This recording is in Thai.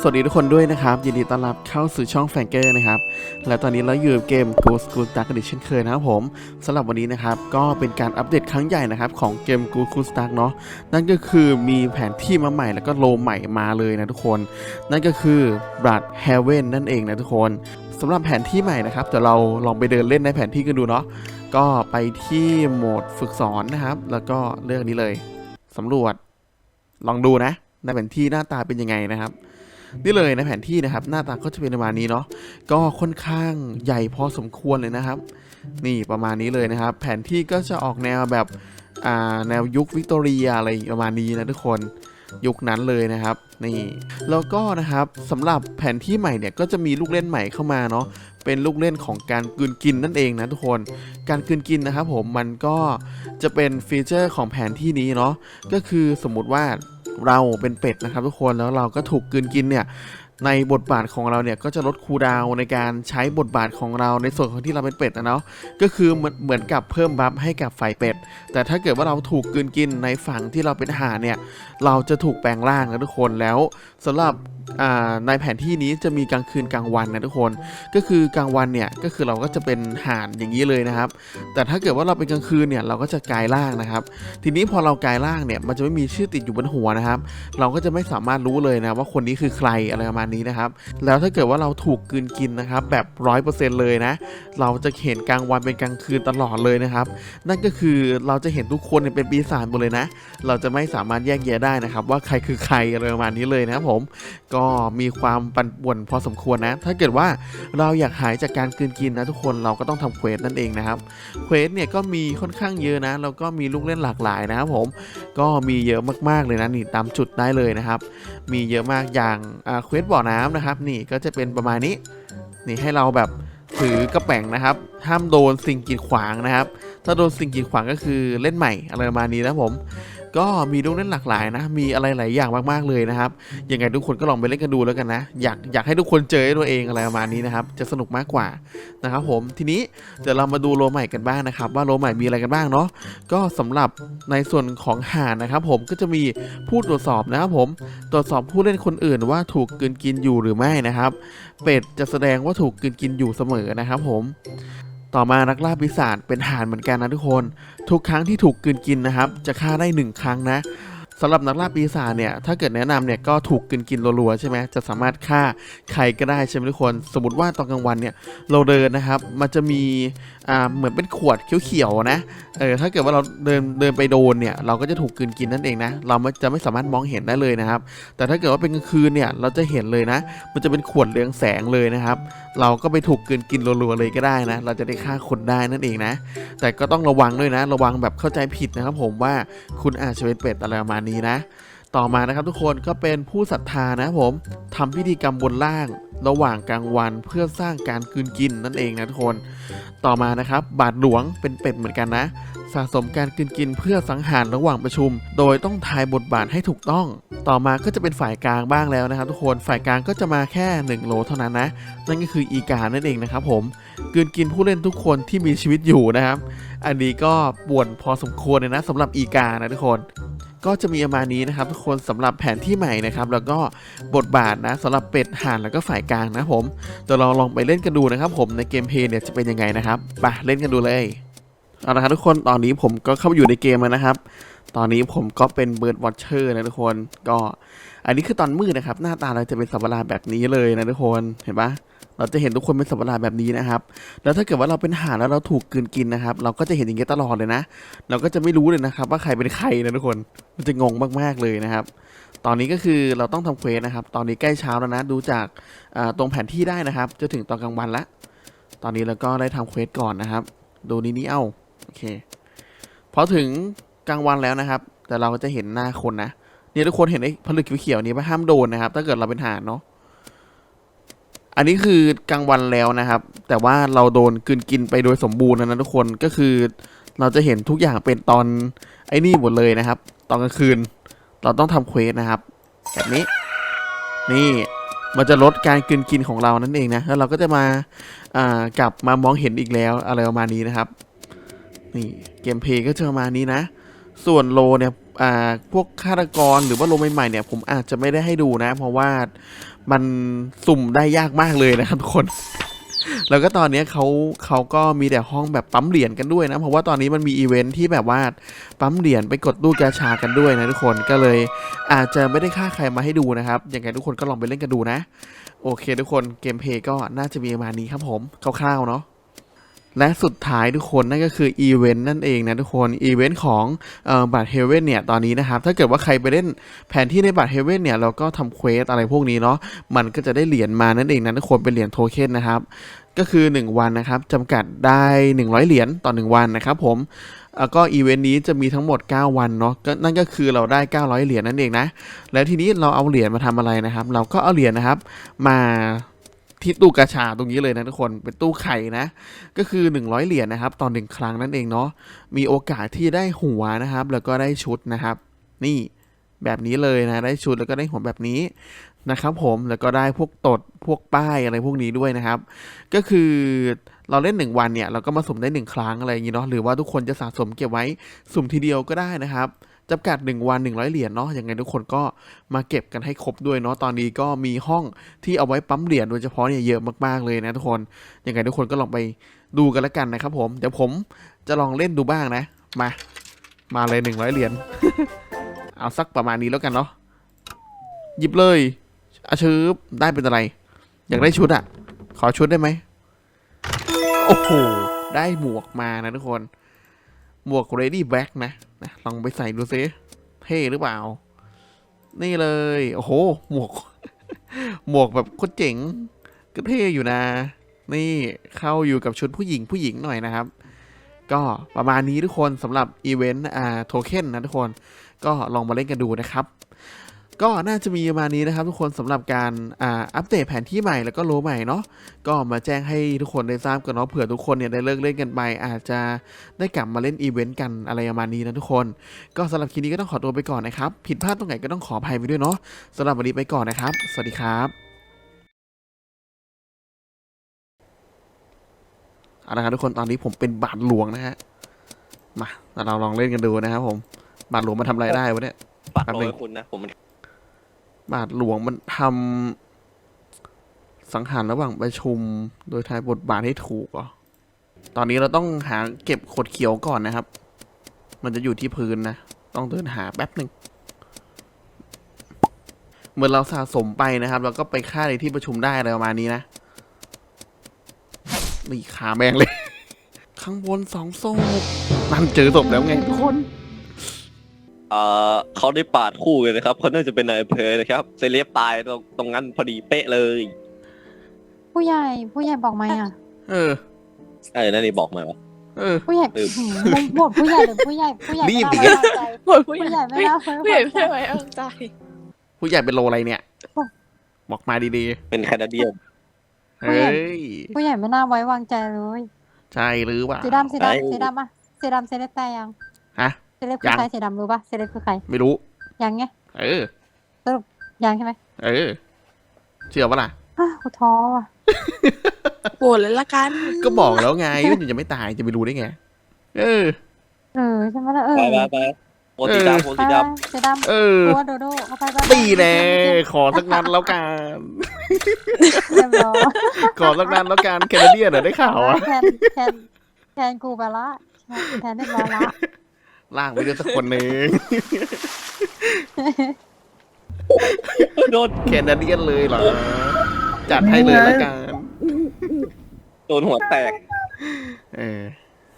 สวัสดีทุกคนด้วยนะครับ ยินดีต้อนรับเข้าสู่ช่องแฟงเกอร์นะครับ และตอนนี้เราอยู่เกม Ghost School Dark กันอีกเช่นเคยนะครับผมสำหรับวันนี้นะครับ ก็เป็นการอัปเดตครั้งใหญ่นะครับ ของเกม Ghost School Dark เนาะนั่นก็คือมีแผนที่มาใหม่แล้วก็โลใหม่มาเลยนะทุกคน นั่นก็คือ Blood Heaven นั่นเองนะทุกคนสำหรับแผนที่ใหม่นะครับเดี๋ยวเราลองไปเดินเล่นในแผนที่กันดูเนาะก็ไปที่โหมดฝึกสอนนะครับ แล้วก็เลือกนี้เลยสำรวจลองดูนะในแผนที่หน้าตาเป็นยังไงนะครับ นี่เลยในแผนที่นะครับ หน้าตาก็จะเป็นประมาณนี้เนาะก็ค่อนข้างใหญ่พอสมควรเลยนะครับ นี่ประมาณนี้เลยนะครับ แผนที่ก็จะออกแนวแบบแนวยุควิกตอเรียอะไรประมาณนี้นะทุกคนยุคนั้นเลยนะครับนี่แล้วก็นะครับสำหรับแผนที่ใหม่เนี่ยก็จะมีลูกเล่นใหม่เข้ามาเนาะเป็นลูกเล่นของการกืนกินนั่นเองนะทุกคน การกืนกินนะครับผมมันก็จะเป็นฟีเจอร์ของแผนที่นี้เนาะก็คือสมมุติว่า เราเป็นเป็ดนะครับทุกคนแล้วเราก็ถูกกืนกินเนี่ยในบทบาทของเราเนี่ยก็จะลดคูดาวในการใช้บทบาทของเราในส่วนของที่เราเป็นเป็ดนะเนาะก็คือเหมือนเหมือนกับเพิ่มบัฟให้กับฝ่ายเป็ด แต่ถ้าเกิดว่าเราถูกกืนกินในฝั่งที่เราเป็นห่านเนี่ยเราจะถูกแปลงร่างนะทุกคนแล้วสำหรับในแผนที่นี้จะมีกลางคืนกลางวันนะทุกคน ก็คือกลางวันเนี่ยก็คือเราก็จะเป็นห่านอย่างนี้เลยนะครับ แต่ถ้าเกิดว่าเราเป็นกลางคืนเนี่ยเราก็จะกลายร่างนะครับ ทีนี้พอเรากลายร่างเนี่ยมันจะไม่มีชื่อติดอยู่บนหัวนะครับ เราก็จะไม่สามารถรู้เลยนะว่าคนนี้คือใครอะไรประมาณนี้นะครับ แล้วถ้าเกิดว่าเราถูกกืนกินนะครับแบบร้อยเปอร์เซ็นต์เลยนะ เราจะเห็นกลางวันเป็นกลางคืนตลอดเลยนะครับ นั่นก็คือเราจะเห็นทุกคนเนี่ยเป็นปีศาจหมดเลยนะ เราจะไม่สามารถแยกแยะได้นะครับ ว่าใครคือใครอะไรประมาณนี้เลยนะครับผมก็มีความปั่นป่วนพอสมควรนะ ถ้าเกิดว่าเราอยากหายจากการกลืนกินนะทุกคนเราก็ต้องทำเควสนั่นเองนะครับเควสเนี่ยก็มีค่อนข้างเยอะนะแล้วก็มีลูกเล่นหลากหลายนะครับผมก็มีเยอะมากๆเลยนะนี่ตามจุดได้เลยนะครับ มีเยอะมากอย่างเควสบ่อน้ำนะครับ นี่ก็จะเป็นประมาณนี้นี่ให้เราแบบถือกระแป๋งนะครับ ห้ามโดนสิ่งกีดขวางนะครับ ถ้าโดนสิ่งกีดขวางก็คือเล่นใหม่อะไรประมาณนี้นะผม ก็มีลูกเล่นหลากหลายนะ มีอะไรหลายอย่างมากๆเลยนะครับ ยังไงทุกคนก็ลองไปเล่นกันดูแล้วกันนะ อยากอยากให้ทุกคนเจอด้ตัวเองอะไรประมาณนี้นะครับ จะสนุกมากกว่านะครับผม ทีนี้เดี๋ยวเรามาดูโลใหม่กันบ้างนะครับ ว่าโลใหม่มีอะไรกันบ้างเนาะ ก็สำหรับในส่วนของหานะครับ ผม ก็จะมีผู้ตรวจสอบนะครับผม ตรวจสอบผู้เล่นคนอื่นว่าถูกกลืนกินอยู่หรือไม่นะครับ เป็ดจะแสดงว่าถูกกลืนกินอยู่เสมอนะครับ ผม ต่อมานักล่าปีศาจเป็นห่านเหมือนกันนะทุกคน ทุกครั้งที่ถูกกืนกินนะครับ จะฆ่าได้หนึ่งครั้งนะ สำหรับนักล่าปีศาจเนี่ย ถ้าเกิดแนะนำเนี่ยก็ถูกกลืนกินรัวๆใช่ไหมจะสามารถฆ่าใครก็ได้ใช่ไหมทุกคน สมมติว่าตอนกลางวันเนี่ยเราเดินนะครับ มันจะมีอ่าเหมือนเป็นขวดเขียวๆนะ เออถ้าเกิดว่าเราเดินเดินไปโดนเนี่ยเราก็จะถูกกลืนกินนั่นเองนะ เราจะไม่สามารถมองเห็นได้เลยนะครับ แต่ถ้าเกิดว่าเป็นกลางคืนเนี่ยเราจะเห็นเลยนะ มันจะเป็นขวดเรืองแสงเลยนะครับ เราก็ไปถูกกลืนกินรัวๆเลยก็ได้นะ เราจะได้ฆ่าคนได้นั่นเองนะ แต่ก็ต้องระวังด้วยนะ ระวังแบบเข้าใจผิดนะครับ ผมว่าคุณอาจจะเป็นเป็ดอะไรประมาณนี้นะ ต่อมานะครับทุกคนก็เป็นผู้ศรัทธานะผมทำพิธีกรรมบนล่างระหว่างกลางวันเพื่อสร้างการกลืนกินนั่นเองนะทุกคน ต่อมานะครับ บาทหลวงเป็นเป็ดเหมือนกันนะ สะสมการกลืนกินเพื่อสังหารระหว่างประชุม โดยต้องทายบทบาทให้ถูกต้อง ต่อมาก็จะเป็นฝ่ายกลางบ้างแล้วนะครับ ทุกคนฝ่ายกลางก็จะมาแค่ 1 โลเท่านั้นนะ นั่นก็คืออีกานั่นเองนะครับผมกืนกินผู้เล่นทุกคนที่มีชีวิตอยู่นะครับ อันนี้ก็ป่วนพอสมควรเลยนะสำหรับอีกานะทุกคน ก็จะมีประมาณนี้นะครับทุกคนสำหรับแผนที่ใหม่นะครับ แล้วก็บทบาทนะสำหรับเป็ดห่านแล้วก็ฝ่ายกลางนะผมเดี๋ยวเราลองไปเล่นกันดูนะครับ ผมในเกมเพลย์เนี่ยจะเป็นยังไงนะครับไปเล่นกันดูเลยเอาละครับทุกคนตอนนี้ผมก็เข้ามาอยู่ในเกมแล้วนะครับ ตอนนี้ผมก็เป็นเบิร์ดวอชเชอร์นะทุกคนก็ อันนี้คือตอนมืดนะครับ หน้าตาเราจะเป็นสัประหลาดแบบนี้เลยนะทุกคนเห็นปะ เราจะเห็นทุกคนเป็นสัตว์ประหลาดแบบนี้นะครับ แล้วถ้าเกิดว่าเราเป็นห่านแล้วเราถูกกืนกินนะครับ เราก็จะเห็นอย่างเงี้ยตลอดเลยนะ เราก็จะไม่รู้เลยนะครับ ว่าใครเป็นใครนะทุกคน มันจะงงมากๆเลยนะครับ ตอนนี้ก็คือเราต้องทำเควสนะครับ ตอนนี้ใกล้เช้าแล้วนะ ดูจากตรงแผนที่ได้นะครับ จะถึงตอนกลางวันละ ตอนนี้เราก็ได้ทำเควสก่อนนะครับ ดูนี่นี่เอ้าโอเค พอถึงกลางวันแล้วนะครับ แต่เราก็จะเห็นหน้าคนนะ เนี่ยทุกคนเห็นไอ้ผลึกเขียวๆนี้ปะห้ามโดนนะครับ ถ้าเกิดเราเป็นห่านเนาะ อันนี้คือกลางวันแล้วนะครับ แต่ว่าเราโดนกลืนกินไปโดยสมบูรณ์นะทุกคนก็คือ เราจะเห็นทุกอย่างเป็นตอนไอ้นี่หมดเลยนะครับ ตอนกลางคืน เราต้องทำเควสนะครับ แบบนี้ นี่มันจะลดการกลืนกินของเรานั่นเองนะแล้วเราก็จะมาอ่ากลับมามองเห็นอีกแล้วอะไรประมาณนี้นะครับ นี่เกมเพย์ก็จะประมาณนี้นะ ส่วนโลเนี่ยอ่าพวกฆาตกรหรือว่าโลใหม่ๆเนี่ย ผมอาจจะไม่ได้ให้ดูนะ เพราะว่า มันสุ่มได้ยากมากเลยนะครับทุกคน แล้วก็ตอนนี้เขาเขาก็มีแต่ห้องแบบปั๊มเหรียญกันด้วยนะ เพราะว่าตอนนี้มันมีอีเวนท์ที่แบบว่าปั๊มเหรียญไปกดตู้กาชากันด้วยนะทุกคนก็เลยอาจจะไม่ได้ค่าใครมาให้ดูนะครับยังไงทุกคนก็ลองไปเล่นกันดูนะ โอเค ทุกคนเกมเพย์ก็น่าจะมีประมาณนี้ครับผมคร่าวๆเนาะ และสุดท้ายทุกคนนั่นก็คืออีเวนต์นั่นเองนะทุกคนอีเวนต์ของบัตรเฮเว่นเนี่ยตอนนี้นะครับ ถ้าเกิดว่าใครไปเล่นแผนที่ในบัตรเฮเว่นเนี่ยเราก็ทำเควสอะไรพวกนี้เนาะมันก็จะได้เหรียญมานั่นเองนะทุกคนเป็นเหรียญโทเค็นนะครับก็คือ 1 วันนะครับจำกัดได้ 100 เหรียญต่อ 1 วันนะครับผมแล้วก็อีเวนต์นี้จะมีทั้งหมด 9 วันเนาะก็นั่นก็คือเราได้ 900 เหรียญนั่นเองนะ แล้วทีนี้เราเอาเหรียญมาทำอะไรนะครับ เราก็เอาเหรียญนะครับ มา ที่ตู้กาชาตรงนี้เลยนะทุกคนเป็นตู้ไข่นะ ก็คือ 100 เหรียญนะครับต่อหนึ่งครั้งนั่นเองเนาะมีโอกาสที่ได้หัวนะครับ แล้วก็ได้ชุดนะครับ นี่แบบนี้เลยนะได้ชุดแล้วก็ได้หัวแบบนี้นะครับ ผมแล้วก็ได้พวกตดพวกป้ายอะไรพวกนี้ด้วยนะครับ ก็คือเราเล่น 1 วันเนี่ยเราก็มาสุ่มได้ 1 ครั้งอะไรอย่างนี้เนาะหรือว่าทุกคนจะสะสมเก็บไว้สุ่มทีเดียวก็ได้นะครับ จำกัด 1 วัน 100 เหรียญเนาะยังไงทุกคนก็มาเก็บกันให้ครบด้วยเนาะตอนนี้ก็มีห้องที่เอาไว้ปั๊มเหรียญโดยเฉพาะเนี่ยเยอะมากๆเลยนะทุกคนยังไงทุกคนก็ลองไปดูกันล้วกันนะครับผมเดี๋ยวผมจะลองเล่นดูบ้างนะ มามาเลย 100 เหรียญเอาสักประมาณนี้แล้วกันเนาะหยิบเลยอาชืบได้เป็นอะไร อยากได้ชุดอะขอชุดได้ไหมโอ้โหได้หมวกมานะทุกคน หมวก ready back นะนะ ลองไปใส่ดูซิเท่หรือเปล่า นี่เลย โอ้โห หมวก หมวกแบบโคตรเจ๋ง ก็เท่อยู่นะ นี่เข้าอยู่กับชุดผู้หญิงผู้หญิงหน่อยนะครับ ก็ประมาณนี้ทุกคนสำหรับอีเวนต์อ่าโทเค็นนะทุกคน ก็ลองมาเล่นกันดูนะครับ ก็น่าจะมีประมาณนี้นะครับทุกคนสำหรับการอ่าอัปเดตแผนที่ใหม่แล้วก็โลใหม่เนาะก็มาแจ้งให้ทุกคนได้ทราบกันเนาะเผื่อทุกคนเนี่ยได้เลิกเล่นกันไปอาจจะได้กลับมาเล่นอีเวนต์กันอะไรประมาณนี้นะทุกคน ก็สำหรับคลิปนี้ก็ต้องขอตัวไปก่อนนะครับ ผิดพลาดตรงไหนก็ต้องขออภัยไปด้วยเนาะสำหรับวันนี้ไปก่อนนะครับ สวัสดีครับเอาละครับทุกคนตอนนี้ผมเป็นบาทหลวงนะฮะมาเราลองเล่นกันดูนะครับผมบาทหลวงมาทำอะไรได้วะเนี่ยฝากแป๊บโรนึงยคุณนะ ผมมัน บาทหลวงมันทำสังหารระหว่างประชุม โดยทายบทบาทให้ถูกเหรอตอนนี้เราต้องหาเก็บขวดเขียวก่อนนะครับ มันจะอยู่ที่พื้นนะ ต้องเดินหาแป๊บหนึ่งเหมือนเราสะสมไปนะครับ แล้วก็ไปฆ่าในที่ประชุมได้อะไรประมาณนี้นะนี่ขาแมงเลย ข้างบนสองศพนั่นเจอศพแล้วไงทุกคน เอ่อเขาได้ปาดคู่กันนะครับเขาน่าจะเป็นนายอำเภอนะครับเซเลบตายตรงตรงนั้นพอดีเป๊ะเลยผู้ใหญ่ ผู้ใหญ่บอกไหมอะ เออเออนั่นนี่บอกมาวะ เออ ผู้ใหญ่เออหืมบทผู้ใหญ่หรือผู้ใหญ่ผู้ใหญ่รีบ ไม่ดิน่าไว้วางใจโอ้ยผู้ผู้ใหใหญ่ญ่ไม่ไม่น่าผู้ใหญ่ไว้ไม่วางใจไว้วางใจผู้ใหญ่เป็นโลอะไรเนี่ยโอ้บอกมาดีเป็นแคนาเดียน ๆ เฮ้ย ผู้ใหญ่ไม่น่าไว้วางใจเลยใช่หรือเปล่าสีดำสีดำสีดำอะสีดำเซเลบแต่ยังฮะ เซเลบคือยังใครสีดำรู้ป่ะเซเลบคือใครไม่รู้ ยังไงเออยังใช่ไหมเออ เชื่อปะล่ะอ้าวกูท้อว่ะโหวตเลยละกัน ก็บอกแล้วไงว่าจะไม่ตายจะไปรู้ได้ไง เออ เออใช่ไหมล่ะเออไปไปไปโมสีดำโมไปสีไปดสีดำเออตัวโดโดเอาไปไปไปตีแน่ขอสักนัดแล้วกันเรียบร้อยขอสักนัดแล้วกันแคนาเดียนเหรอได้ข่าวอะแทนแทนแทนกูไปละแทนเรียบร้อยละ ล่างไปด้วยสักคนหนึ่งำโดนแคนาเดียนเลยเหรอ จัดให้เลยแล้วกัน โดนหัวแตก เออ